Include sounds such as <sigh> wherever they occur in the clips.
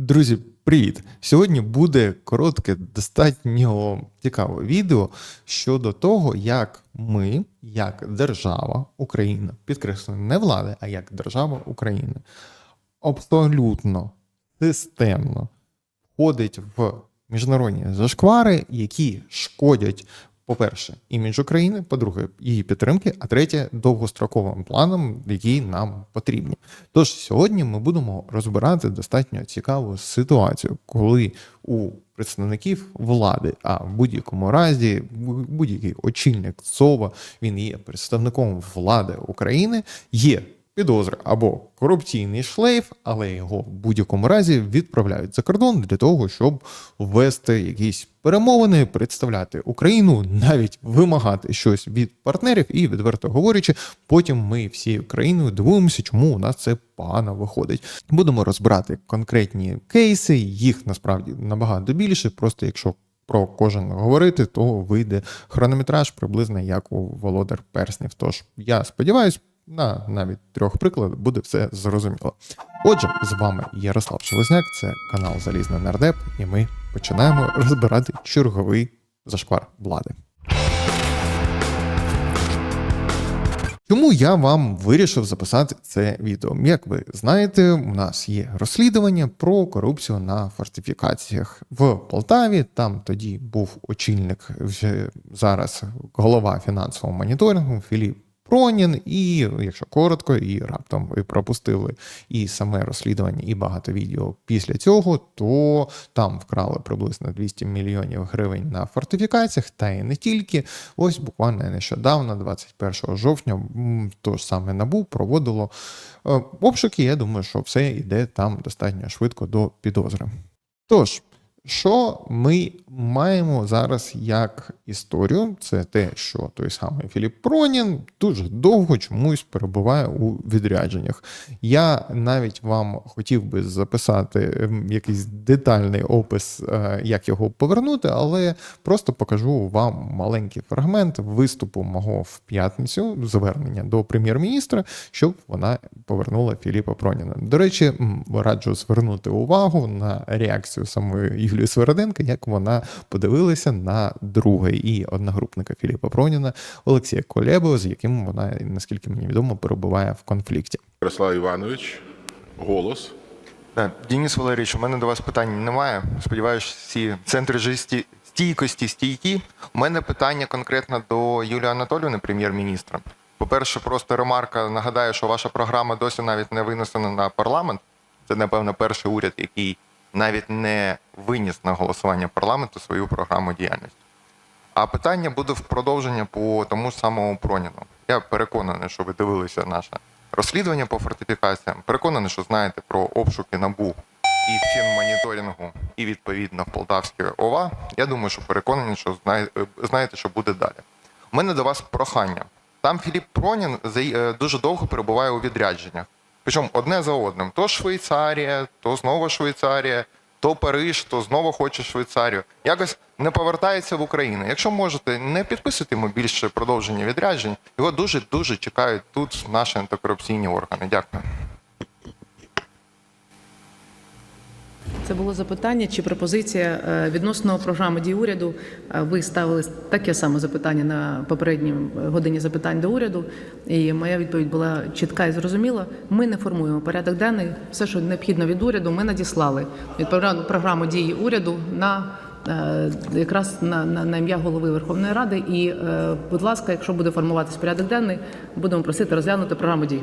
Друзі, привіт! Сьогодні буде коротке, достатньо цікаве відео щодо того, як ми, як держава Україна, підкреслюю, не влада, а як держава України, абсолютно системно входить в міжнародні зашквари, які шкодять, по-перше, імідж України, по-друге, її підтримки, а третє довгостроковим планам, які нам потрібні. Тож сьогодні ми будемо розбирати достатньо цікаву ситуацію, коли у представників влади, а в будь-якому разі бу- будь-який очільник ЦОВА, він є представником влади України, є підозри або корупційний шлейф, але його в будь-якому разі відправляють за кордон для того, щоб ввести якісь перемовини, представляти Україну, навіть вимагати щось від партнерів, і відверто говорячи, потім ми всією країною дивуємося, чому у нас це погано виходить. Будемо розбирати конкретні кейси, їх насправді набагато більше. Просто якщо про кожен говорити, то вийде хронометраж приблизно як у Володар Перснів. Тож я сподіваюся, на навіть трьох прикладах буде все зрозуміло. Отже, з вами Ярослав Шелезняк, це канал Залізний Нардеп, і ми починаємо розбирати черговий зашквар влади. Чому я вам вирішив записати це відео? Як ви знаєте, у нас є розслідування про корупцію на фортифікаціях в Полтаві. Там тоді був очільник вже зараз голова фінансового моніторингу Філіп Пронін, і якщо коротко, і раптом ви пропустили і саме розслідування, і багато відео після цього, то там вкрали приблизно 200 мільйонів гривень на фортифікаціях, та і не тільки. Ось буквально нещодавно, 21 жовтня, то ж саме НАБУ проводило е, обшуки. Я думаю, що все йде там достатньо швидко до підозри. Тож, що ми маємо зараз як історію? Це те, що той самий Філіп Пронін дуже довго чомусь перебуває у відрядженнях. Я навіть вам хотів би записати ем, якийсь детальний опис, е, як його повернути, але просто покажу вам маленький фрагмент виступу мого в п'ятницю, звернення до прем'єр-міністра, щоб вона повернула Філіпа Проніна. До речі, раджу звернути увагу на реакцію самої Юлії Свериденко, як вона подивилася на друге і одногрупника Філіпа Проніна Олексія Колєбова, з яким вона, наскільки мені відомо, перебуває в конфлікті. Ярослав Іванович, голос. Денис Валерійович, у мене до вас питань немає. Сподіваюся, всі центри жесті- стійкості стійкі. У мене питання конкретно до Юлії Анатоліївни, прем'єр-міністра. По-перше, просто ремарка. Нагадаю, що ваша програма досі навіть не винесена на парламент. Це, напевно, перший уряд, який навіть не виніс на голосування парламенту свою програму діяльності. А питання буде в продовження по тому ж самому Проніну. Я переконаний, що ви дивилися наше розслідування по фортифікаціям. Переконаний, що знаєте про обшуки НАБУ і фінмоніторингу, і відповідно в Полтавській ОВА. Я думаю, що переконаний, що знає- знаєте, що буде далі. У мене до вас прохання. Там Філіп Пронін е, дуже довго перебуває у відрядженнях. Причому одне за одним: то Швейцарія, то знову Швейцарія, то Париж, то знову хоче Швейцарію. Якось не повертається в Україну. Якщо можете, не підписуйте йому більше продовження відряджень. Його дуже дуже чекають тут наші антикорупційні органи. Дякую. Це було запитання чи пропозиція е, відносно програми дій уряду. Е, Ви ставили таке саме запитання на попередній годині запитань до уряду, і моя відповідь була чітка і зрозуміла. Ми не формуємо порядок денний. Все, що необхідно від уряду, ми надіслали відповідно програму дій уряду на е, якраз на, на, на ім'я голови Верховної Ради. І, е, будь ласка, якщо буде формуватись порядок денний, будемо просити розглянути програму дій.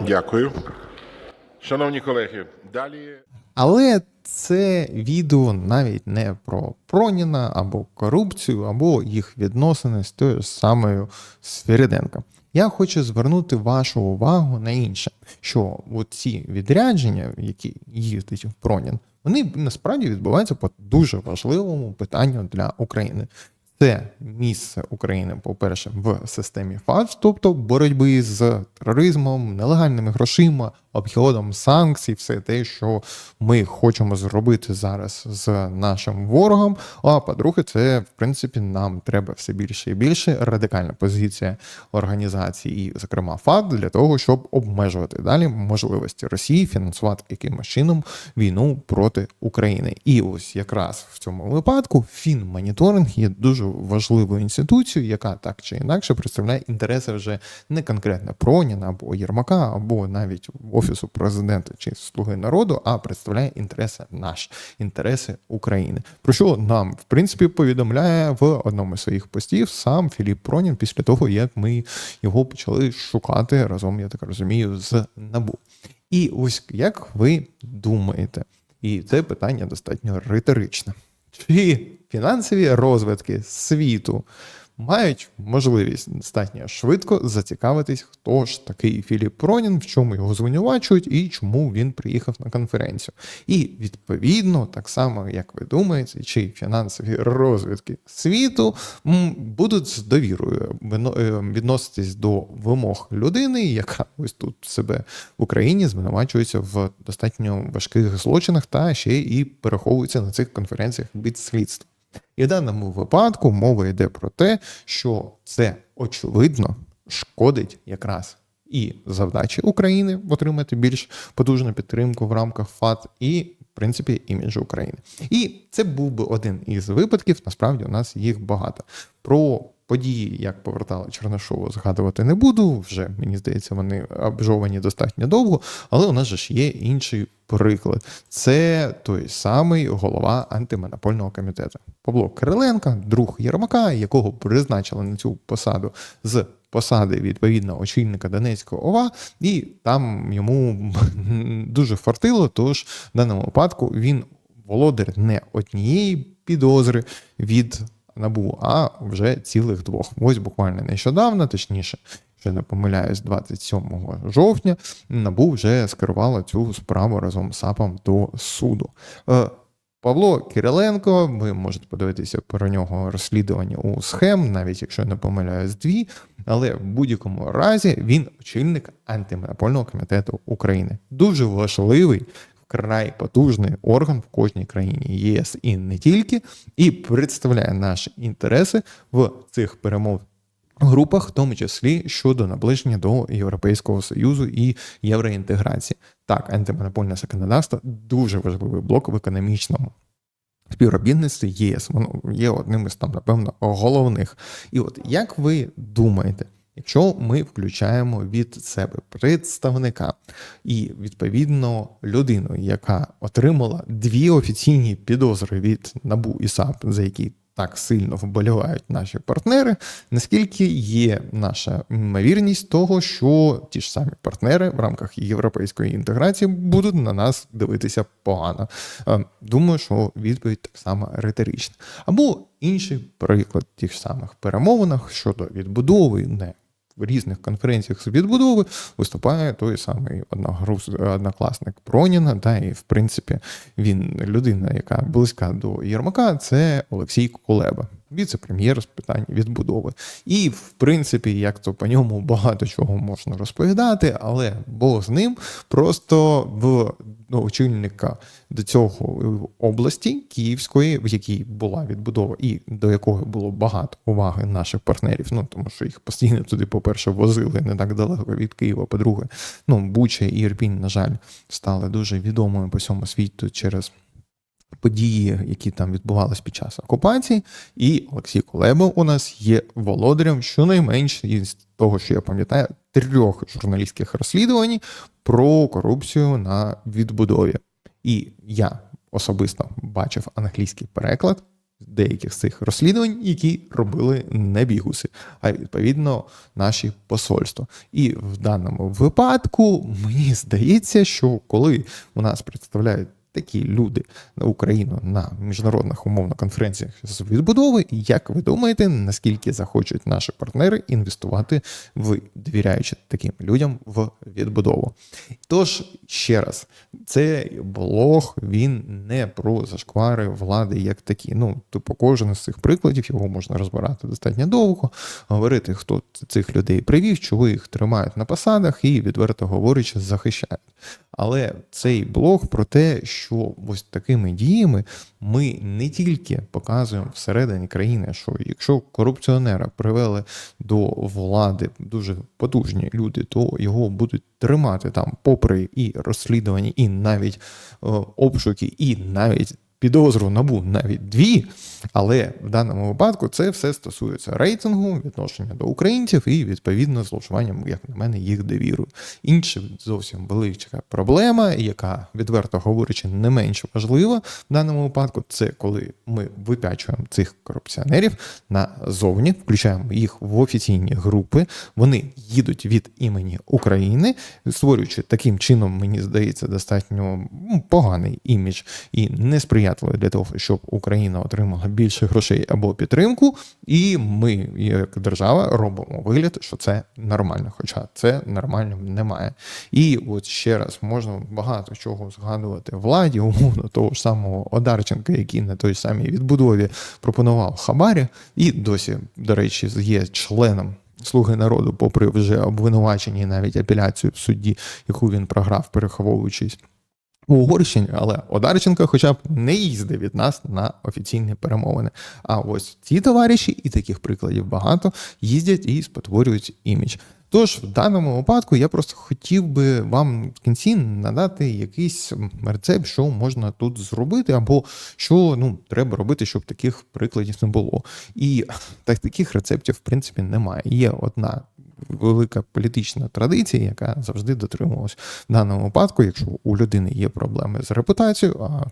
Дякую. Шановні колеги, далі. Але це відео навіть не про Проніна або корупцію, або їх відносини з тою самою Свириденко. Я хочу звернути вашу увагу на інше, що ці відрядження, які їздить в Пронін, вони насправді відбуваються по дуже важливому питанню для України. це місце України, по-перше, в системі ФАТ, тобто боротьби з тероризмом, нелегальними грошима, обходом санкцій, все те, що ми хочемо зробити зараз з нашим ворогом. А по-друге, це в принципі нам треба все більше і більше радикальна позиція організації, і, зокрема, ФАТ, для того, щоб обмежувати далі можливості Росії фінансувати якимось чином війну проти України. І ось якраз в цьому випадку фінмоніторинг є дуже важливою інституцією, яка так чи інакше представляє інтереси вже не конкретно Проніна або Єрмака, або навіть офісу президента чи слуги народу, а представляє інтереси наші, інтереси України. Про що нам в принципі повідомляє в одному з своїх постів сам Філіп Пронін після того, як ми його почали шукати разом, я так розумію, з набу. І ось як ви думаєте, і це питання достатньо риторичне. Чи фінансові розвитки світу мають можливість достатньо швидко зацікавитись, хто ж такий Філіп Пронін, в чому його звинувачують і чому він приїхав на конференцію? І відповідно, так само як ви думаєте, чи фінансові розвитки світу будуть з довірою е, відноситись до вимог людини, яка ось тут себе в Україні звинувачується в достатньо важких злочинах та ще і переховується на цих конференціях від слідства. І в даному випадку мова йде про те, що це очевидно шкодить якраз і завдачі України отримати більш потужну підтримку в рамках ФАТ, і в принципі іміджу України. І це був би один із випадків. Насправді у нас їх багато. Про події, як повертали Чернишову, згадувати не буду. Вже мені здається, вони обжовані достатньо довго. Але у нас же ж є інший приклад. Це той самий голова антимонопольного комітету Павло Кириленко, друг Єрмака, якого призначили на цю посаду з посади відповідно очільника Донецького ОВА, і там йому <laughs> дуже фартило. Тож в даному випадку він володар не однієї підозри від набу, а вже цілих двох. Ось буквально нещодавно, точніше. Що не помиляюсь, 27 жовтня набу вже скерувала цю справу разом з САПом до суду. Е, Павло Кириленко, ви можете подивитися про нього розслідування у схем, навіть якщо не помиляюсь, дві. Але в будь-якому разі він очільник антимонопольного комітету України. Дуже важливий, вкрай потужний орган в кожній країні ЄС і не тільки, і представляє наші інтереси в цих перемов. Групах, в тому числі щодо наближення до Європейського Союзу і євроінтеграції. Так, антимонопольне законодавство дуже важливий блок в економічному співробітництві ЄС. Воно є одним із там, напевно, головних. І от як ви думаєте, якщо ми включаємо від себе представника і відповідно людину, яка отримала дві офіційні підозри від НАБУ і САП, за які так сильно вболівають наші партнери, наскільки є наша ймовірність того, що ті ж самі партнери в рамках європейської інтеграції будуть на нас дивитися погано. Е, Думаю, що відповідь так само риторична. Або інший приклад тих самих перемовинах щодо відбудови не в різних конференціях з відбудови виступає той самий однокласник Проніна, та і в принципі він людина, яка близька до Єрмака, це Олексій Кулеба, віце-прем'єр з питань відбудови. І в принципі, як то по ньому багато чого можна розповідати, але Бог з ним просто в ну, очільника до цього області Київської, в якій була відбудова, і до якої було багато уваги наших партнерів. Ну тому що їх постійно туди, по-перше, возили не так далеко від Києва. По-друге, ну Буча і Ірпінь, на жаль, стали дуже відомими по всьому світу через. Події, які там відбувалися під час окупації, і Олексій Кулеба у нас є володарем щонайменше із того, що я пам'ятаю, трьох журналістських розслідувань про корупцію на відбудові. І я особисто бачив англійський переклад деяких з цих розслідувань, які робили не бігуси, а відповідно наші посольства. І в даному випадку мені здається, що коли у нас представляють такі люди на Україну на міжнародних умовно конференціях з відбудови. Як ви думаєте, наскільки захочуть наші партнери інвестувати в довіряючи таким людям в відбудову? Тож ще раз, цей блог він не про зашквари влади як такі. Ну, типу, кожен з цих прикладів його можна розбирати достатньо довго, говорити, хто цих людей привів, чого їх тримають на посадах і відверто говорячи, захищають. Але цей блог про те, що ось такими діями ми не тільки показуємо всередині країни, що якщо корупціонера привели до влади дуже потужні люди, то його будуть тримати там, попри і розслідування, і навіть е, обшуки, і навіть підозру набу навіть дві. Але в даному випадку це все стосується рейтингу, відношення до українців і відповідно зловживанням, як на мене, їх довірою. Інша зовсім велика проблема, яка відверто говорячи, не менш важлива в даному випадку, це коли ми випячуємо цих корупціонерів назовні, включаємо їх в офіційні групи. Вони їдуть від імені України, створюючи таким чином, мені здається, достатньо поганий імідж і несприятливий для того, щоб Україна отримала більше грошей або підтримку. І ми, як держава, робимо вигляд, що це нормально, хоча це нормально немає. І от ще раз можна багато чого згадувати владі, умовно того ж самого Одарченка, який на той самій відбудові пропонував хабарі, і досі, до речі, є членом. Слуги народу, попри вже обвинувачення і навіть апеляцію в суді, яку він програв, переховуючись у Угорщині, але Одарченко хоча б не їздив від нас на офіційні перемовини. А ось ці товариші, і таких прикладів багато, їздять і спотворюють імідж. Тож в даному випадку я просто хотів би вам в кінці надати якийсь рецепт, що можна тут зробити, або що ну треба робити, щоб таких прикладів не було. І <clears throat> так таких рецептів в принципі немає. Є одна велика політична традиція, яка завжди дотримувалась в даному випадку, якщо у людини є проблеми з репутацією, а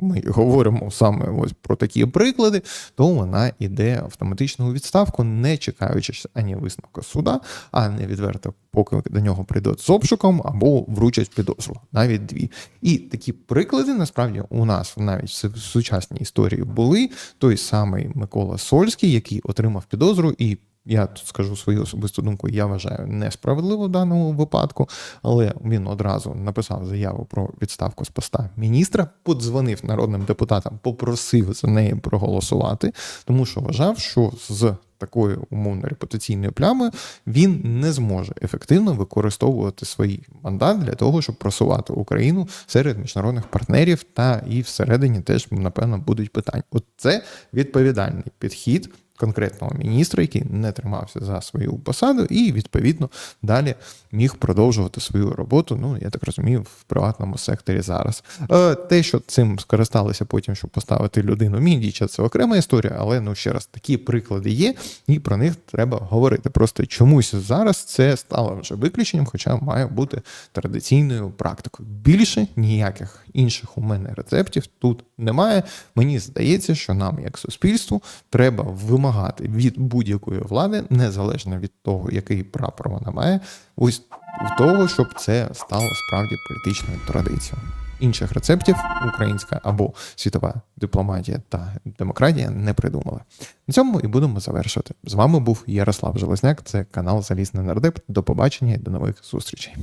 ми говоримо саме ось про такі приклади, то вона йде автоматично у відставку, не чекаючи ані висновку суда, а не відверто, поки до нього прийдуть з обшуком або вручать підозру, навіть дві. І такі приклади насправді у нас навіть в сучасній історії були. Той самий Микола Сольський, який отримав підозру і. Я тут скажу свою особисту думку, я вважаю несправедливо в даному випадку, але він одразу написав заяву про відставку з поста міністра, подзвонив народним депутатам, попросив за неї проголосувати, тому що вважав, що з такою умовно репутаційною плямою він не зможе ефективно використовувати свій мандат для того, щоб просувати Україну серед міжнародних партнерів, та і всередині теж напевно будуть питання. От це відповідальний підхід конкретного міністра, який не тримався за свою посаду, і відповідно далі міг продовжувати свою роботу. Ну я так розумію, в приватному секторі зараз. Е, Те, що цим скористалися потім, щоб поставити людину мідіча, це окрема історія, але ну ще раз такі приклади є, і про них треба говорити. Просто чомусь зараз це стало вже виключенням, хоча має бути традиційною практикою. Більше ніяких інших у мене рецептів тут немає. Мені здається, що нам, як суспільству, треба вимагати від будь-якої влади, незалежно від того, який прапор вона має, ось в того, щоб це стало справді політичною традицією. Інших рецептів українська або світова дипломатія та демократія не придумали. На цьому і будемо завершувати. З вами був Ярослав Железняк. Це канал Залізний нардеп. До побачення і до нових зустрічей.